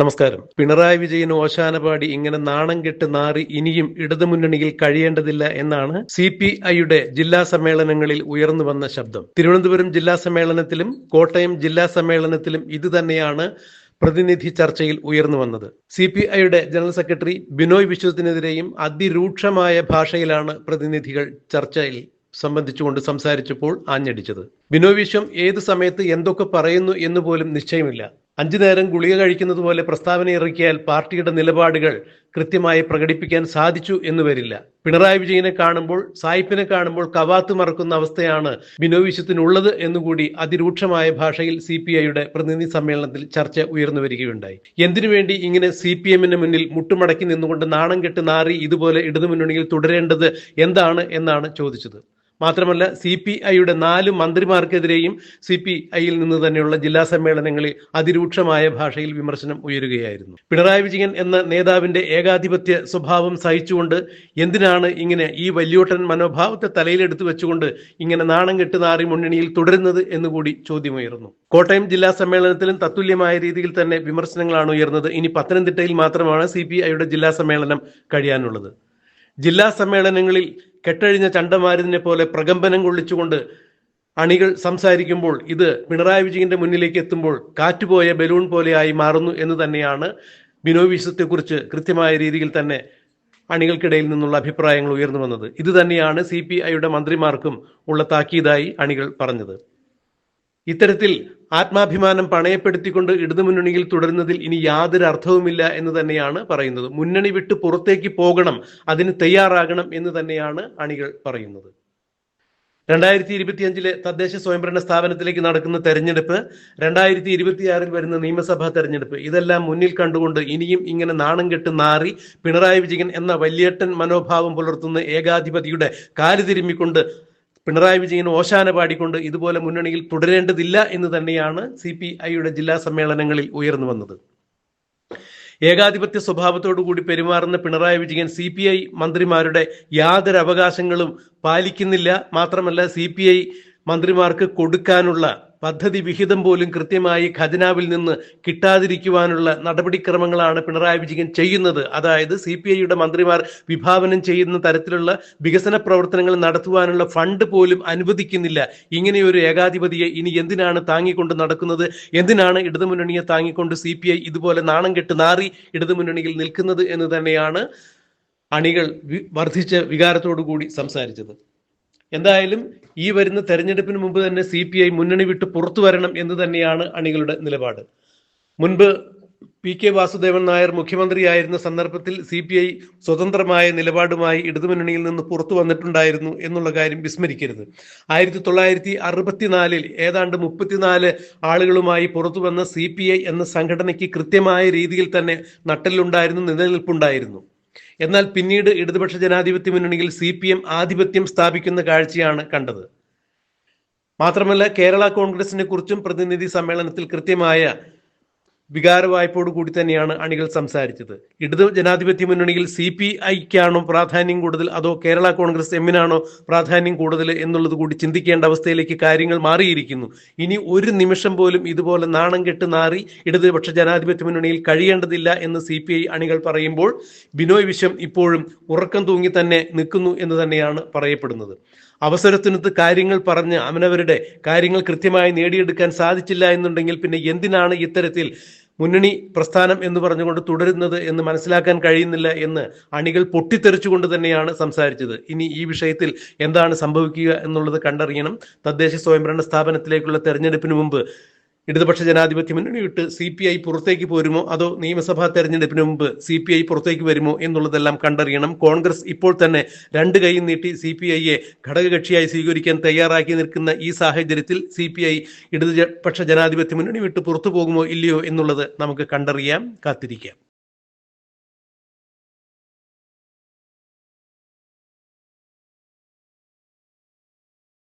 നമസ്കാരം. പിണറായി വിജയൻ ഓശാനപാടി ഇങ്ങനെ നാണം കെട്ട് നാറി ഇനിയും ഇടതുമുന്നണിയിൽ കഴിയേണ്ടതില്ല എന്നാണ് സി പി ഐയുടെ ജില്ലാ സമ്മേളനങ്ങളിൽ ഉയർന്നു വന്ന ശബ്ദം. തിരുവനന്തപുരം ജില്ലാ സമ്മേളനത്തിലും കോട്ടയം ജില്ലാ സമ്മേളനത്തിലും ഇത് തന്നെയാണ് പ്രതിനിധി ചർച്ചയിൽ ഉയർന്നു വന്നത്. സി പി ഐയുടെ ജനറൽ സെക്രട്ടറി ബിനോയ് വിശ്വത്തിനെതിരെയും അതിരൂക്ഷമായ ഭാഷയിലാണ് പ്രതിനിധികൾ ചർച്ചയിൽ സംബന്ധിച്ചുകൊണ്ട് സംസാരിച്ചപ്പോൾ ആഞ്ഞടിച്ചത്. ബിനോയ് വിശ്വം ഏത് സമയത്ത് എന്തൊക്കെ പറയുന്നു എന്ന് പോലും നിശ്ചയമില്ല. അഞ്ചു നേരം ഗുളിക കഴിക്കുന്നത് പോലെ പ്രസ്താവന ഇറക്കിയാൽ പാർട്ടിയുടെ നിലപാടുകൾ കൃത്യമായി പ്രകടിപ്പിക്കാൻ സാധിച്ചു എന്ന് വരില്ല. പിണറായി വിജയനെ കാണുമ്പോൾ സായിപ്പിനെ കാണുമ്പോൾ കവാത്ത് മറക്കുന്ന അവസ്ഥയാണ് ബിനോവിശ്വത്തിനുള്ളത് എന്നുകൂടി അതിരൂക്ഷമായ ഭാഷയിൽ സി പി ഐയുടെ പ്രതിനിധി സമ്മേളനത്തിൽ ചർച്ച ഉയർന്നു വരികയുണ്ടായി. എന്തിനു വേണ്ടി ഇങ്ങനെ സി പി എമ്മിന് മുന്നിൽ മുട്ടുമടക്കി നിന്നുകൊണ്ട് നാണം കെട്ട് നാറി ഇതുപോലെ ഇടതുമുന്നണിയിൽ തുടരേണ്ടത് എന്താണ് എന്നാണ് ചോദിച്ചത്. മാത്രമല്ല സി പി ഐയുടെ നാല് മന്ത്രിമാർക്കെതിരെയും സി പി ഐയിൽ നിന്ന് തന്നെയുള്ള ജില്ലാ സമ്മേളനങ്ങളിൽ അതിരൂക്ഷമായ ഭാഷയിൽ വിമർശനം ഉയരുകയായിരുന്നു. പിണറായി വിജയൻ എന്ന നേതാവിന്റെ ഏകാധിപത്യ സ്വഭാവം സഹിച്ചുകൊണ്ട് എന്തിനാണ് ഇങ്ങനെ ഈ വല്യോട്ടൻ മനോഭാവത്തെ തലയിലെടുത്തു വെച്ചുകൊണ്ട് ഇങ്ങനെ നാണം കെട്ട് നാറി മുന്നണിയിൽ തുടരുന്നത് എന്നുകൂടി ചോദ്യമുയർന്നു. കോട്ടയം ജില്ലാ സമ്മേളനത്തിലും തത്തുല്യമായ രീതിയിൽ തന്നെ വിമർശനങ്ങളാണ് ഉയർന്നത്. ഇനി പത്തനംതിട്ടയിൽ മാത്രമാണ് സി ഐയുടെ ജില്ലാ സമ്മേളനം കഴിയാനുള്ളത്. ജില്ലാ സമ്മേളനങ്ങളിൽ കെട്ടഴിഞ്ഞ ചണ്ടമാരുതിനെ പോലെ പ്രകമ്പനം കൊള്ളിച്ചുകൊണ്ട് അണികൾ സംസാരിക്കുമ്പോൾ ഇത് പിണറായി വിജയന്റെ മുന്നിലേക്ക് എത്തുമ്പോൾ കാറ്റുപോയ ബലൂൺ പോലെയായി മാറുന്നു എന്ന് തന്നെയാണ് ബിനോയ് വിശ്വത്തെക്കുറിച്ച് കൃത്യമായ രീതിയിൽ തന്നെ അണികൾക്കിടയിൽ നിന്നുള്ള അഭിപ്രായങ്ങൾ ഉയർന്നു വന്നത്. ഇത് തന്നെയാണ് സി പി ഐയുടെ മന്ത്രിമാർക്കും ഉള്ള താക്കീതായി അണികൾ പറഞ്ഞത്. ഇത്തരത്തിൽ ആത്മാഭിമാനം പണയപ്പെടുത്തിക്കൊണ്ട് ഇടതുമുന്നണിയിൽ തുടരുന്നതിൽ ഇനി യാതൊരു അർത്ഥവുമില്ല എന്ന് തന്നെയാണ് പറയുന്നത്. മുന്നണി വിട്ട് പുറത്തേക്ക് പോകണം അതിന് തയ്യാറാകണം എന്ന് തന്നെയാണ് അണികൾ പറയുന്നത്. രണ്ടായിരത്തി ഇരുപത്തിയഞ്ചിലെ തദ്ദേശ സ്വയംഭരണ സ്ഥാപനത്തിലേക്ക് നടക്കുന്ന തെരഞ്ഞെടുപ്പ് രണ്ടായിരത്തി ഇരുപത്തിയാറിൽ വരുന്ന നിയമസഭാ തെരഞ്ഞെടുപ്പ് ഇതെല്ലാം മുന്നിൽ കണ്ടുകൊണ്ട് ഇനിയും ഇങ്ങനെ നാണം കെട്ട് നാറി പിണറായി വിജയൻ എന്ന വല്യേട്ടൻ മനോഭാവം പുലർത്തുന്ന ഏകാധിപതിയുടെ കാൽ തിരുമ്മിക്കൊണ്ട് പിണറായി വിജയൻ ഓശാന പാടിക്കൊണ്ട് ഇതുപോലെ മുന്നണിയിൽ തുടരേണ്ടതില്ല എന്ന് തന്നെയാണ് സി പി ഐയുടെ ജില്ലാ സമ്മേളനങ്ങളിൽ ഉയർന്നു വന്നത്. ഏകാധിപത്യ കൂടി പെരുമാറുന്ന Pinarayi Vijayan C P I മന്ത്രിമാരുടെ യാതൊരു അവകാശങ്ങളും പാലിക്കുന്നില്ല. മാത്രമല്ല സി പി ഐ മന്ത്രിമാർക്ക് കൊടുക്കാനുള്ള പദ്ധതി വിഹിതം പോലും കൃത്യമായി ഖജനാവിൽ നിന്ന് കിട്ടാതിരിക്കുവാനുള്ള നടപടിക്രമങ്ങളാണ് പിണറായി വിജയൻ ചെയ്യുന്നത്. അതായത് സി പി ഐയുടെ മന്ത്രിമാർ വിഭാവനം ചെയ്യുന്ന തരത്തിലുള്ള വികസന പ്രവർത്തനങ്ങൾ നടത്തുവാനുള്ള ഫണ്ട് പോലും അനുവദിക്കുന്നില്ല. ഇങ്ങനെയൊരു ഏകാധിപതിയെ ഇനി എന്തിനാണ് താങ്ങിക്കൊണ്ട് നടക്കുന്നത്? എന്തിനാണ് ഇടതുമുന്നണിയെ താങ്ങിക്കൊണ്ട് സി പി ഐ ഇതുപോലെ നാണം കെട്ട് നാറി ഇടതുമുന്നണിയിൽ നിൽക്കുന്നത് എന്ന് തന്നെയാണ് അണികൾ വർദ്ധിച്ച വികാരത്തോടു കൂടി സംസാരിച്ചത്. എന്തായാലും ഈ വരുന്ന തെരഞ്ഞെടുപ്പിന് മുമ്പ് തന്നെ സി പി ഐ മുന്നണി വിട്ട് പുറത്തു വരണം എന്ന് തന്നെയാണ് അണികളുടെ നിലപാട്. മുൻപ് പി കെ വാസുദേവൻ നായർ മുഖ്യമന്ത്രിയായിരുന്ന സന്ദർഭത്തിൽ സി പി ഐ സ്വതന്ത്രമായ നിലപാടുമായി ഇടതുമുന്നണിയിൽ നിന്ന് പുറത്തു വന്നിട്ടുണ്ടായിരുന്നു എന്നുള്ള കാര്യം വിസ്മരിക്കരുത്. ആയിരത്തി തൊള്ളായിരത്തി അറുപത്തിനാലിൽ ഏതാണ്ട് മുപ്പത്തിനാല് ആളുകളുമായി പുറത്തു വന്ന സി പി ഐ എന്ന സംഘടനയ്ക്ക് കൃത്യമായ രീതിയിൽ തന്നെ നട്ടലുണ്ടായിരുന്നു നിലനിൽപ്പുണ്ടായിരുന്നു. എന്നാൽ പിന്നീട് ഇടതുപക്ഷ ജനാധിപത്യ മുന്നണിയിൽ സി പി എം ആധിപത്യം സ്ഥാപിക്കുന്ന കാഴ്ചയാണ് കണ്ടത്. മാത്രമല്ല കേരള കോൺഗ്രസിനെ കുറിച്ചും പ്രതിനിധി സമ്മേളനത്തിൽ കൃത്യമായ വികാരവായ്പോടു കൂടി തന്നെയാണ് അണികൾ സംസാരിച്ചത്. ഇടതു ജനാധിപത്യ മുന്നണിയിൽ സി പി ഐക്കാണോ പ്രാധാന്യം കൂടുതൽ? അതോ കേരള കോൺഗ്രസ് എമ്മിനാണോ പ്രാധാന്യം കൂടുതൽ എന്നുള്ളത് കൂടി ചിന്തിക്കേണ്ട അവസ്ഥയിലേക്ക് കാര്യങ്ങൾ മാറിയിരിക്കുന്നു. ഇനി ഒരു നിമിഷം പോലും ഇതുപോലെ നാണം കെട്ട് നാറി ഇടതുപക്ഷ ജനാധിപത്യ മുന്നണിയിൽ കഴിയേണ്ടതില്ല എന്ന് സി പി ഐ അണികൾ പറയുമ്പോൾ ബിനോയ് വിശ്വം ഇപ്പോഴും ഉറക്കം തൂങ്ങി തന്നെ നിൽക്കുന്നു എന്ന് തന്നെയാണ് പറയപ്പെടുന്നത്. അവസരത്തിനൊത്ത് കാര്യങ്ങൾ പറഞ്ഞ് അവനവരുടെ കാര്യങ്ങൾ കൃത്യമായി നേടിയെടുക്കാൻ സാധിച്ചില്ല എന്നുണ്ടെങ്കിൽ പിന്നെ എന്തിനാണ് ഇത്തരത്തിൽ മുന്നണി പ്രസ്ഥാനം എന്ന് പറഞ്ഞുകൊണ്ട് തുടരുന്നത് എന്ന് മനസ്സിലാക്കാൻ കഴിയുന്നില്ല എന്ന് അണികൾ പൊട്ടിത്തെറിച്ചുകൊണ്ട് തന്നെയാണ് സംസാരിച്ചത്. ഇനി ഈ വിഷയത്തിൽ എന്താണ് സംഭവിക്കുക എന്നുള്ളത് കണ്ടറിയണം. തദ്ദേശ സ്വയംഭരണ സ്ഥാപനത്തിലേക്കുള്ള തെരഞ്ഞെടുപ്പിന് മുമ്പ് ഇടതുപക്ഷ ജനാധിപത്യ മുന്നണി വിട്ട് സി പി ഐ പുറത്തേക്ക് പോരുമോ? അതോ നിയമസഭാ തെരഞ്ഞെടുപ്പിന് മുമ്പ് സി പി ഐ പുറത്തേക്ക് വരുമോ എന്നുള്ളതെല്ലാം കണ്ടറിയണം. കോൺഗ്രസ് ഇപ്പോൾ തന്നെ രണ്ട് കൈയും നീട്ടി സി പി ഐയെ ഘടകകക്ഷിയായി സ്വീകരിക്കാൻ തയ്യാറാക്കി നിൽക്കുന്ന ഈ സാഹചര്യത്തിൽ സി പി ഐ ഇടതുപക്ഷ ജനാധിപത്യ മുന്നണി വിട്ട് പുറത്തു പോകുമോ ഇല്ലയോ എന്നുള്ളത് നമുക്ക് കണ്ടറിയാം. കാത്തിരിക്കാം.